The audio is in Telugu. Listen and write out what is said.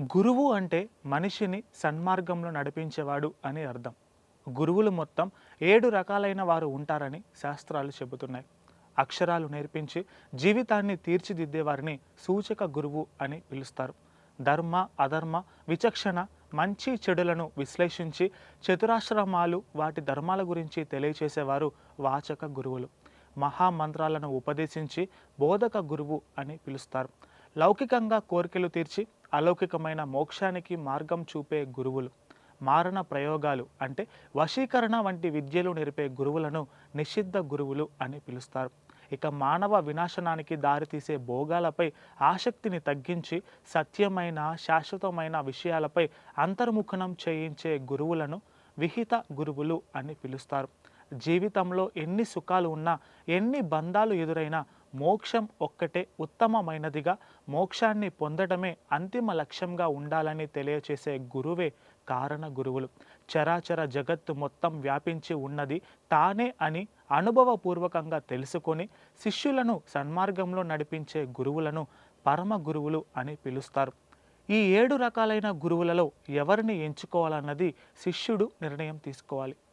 గురువు అంటే మనిషిని సన్మార్గంలో నడిపించేవాడు అని అర్థం. గురువులు మొత్తం ఏడు రకాలైన వారు ఉంటారని శాస్త్రాలు చెబుతున్నాయి. అక్షరాలు నేర్పించి జీవితాన్ని తీర్చిదిద్దేవారిని సూచక గురువు అని పిలుస్తారు. ధర్మ అధర్మ విచక్షణ మంచి చెడులను విశ్లేషించి చతురాశ్రమాలు వాటి ధర్మాల గురించి తెలియచేసేవారు వాచక గురువులు. మహామంత్రాలను ఉపదేశించి బోధక గురువు అని పిలుస్తారు. లౌకికంగా కోరికలు తీర్చి అలౌకికమైన మోక్షానికి మార్గం చూపే గురువులు మారణ ప్రయోగాలు అంటే వశీకరణ వంటి విద్యలు నేర్పే గురువులను నిషిద్ధ గురువులు అని పిలుస్తారు. ఇక మానవ వినాశనానికి దారితీసే భోగాలపై ఆసక్తిని తగ్గించి సత్యమైన శాశ్వతమైన విషయాలపై అంతర్ముఖనం చేయించే గురువులను విహిత గురువులు అని పిలుస్తారు. జీవితంలో ఎన్ని సుఖాలు ఉన్నా ఎన్ని బంధాలు ఎదురైనా మోక్షం ఒక్కటే ఉత్తమమైనదిగా మోక్షాన్ని పొందడమే అంతిమ లక్ష్యంగా ఉండాలని తెలియచేసే గురువే కారణ గురువులు. చరాచర జగత్తు మొత్తం వ్యాపించి ఉన్నది తానే అని అనుభవపూర్వకంగా తెలుసుకొని శిష్యులను సన్మార్గంలో నడిపించే గురువులను పరమ గురువులు అని పిలుస్తారు. ఈ ఏడు రకాలైన గురువులలో ఎవరిని ఎంచుకోవాలన్నది శిష్యుడు నిర్ణయం తీసుకోవాలి.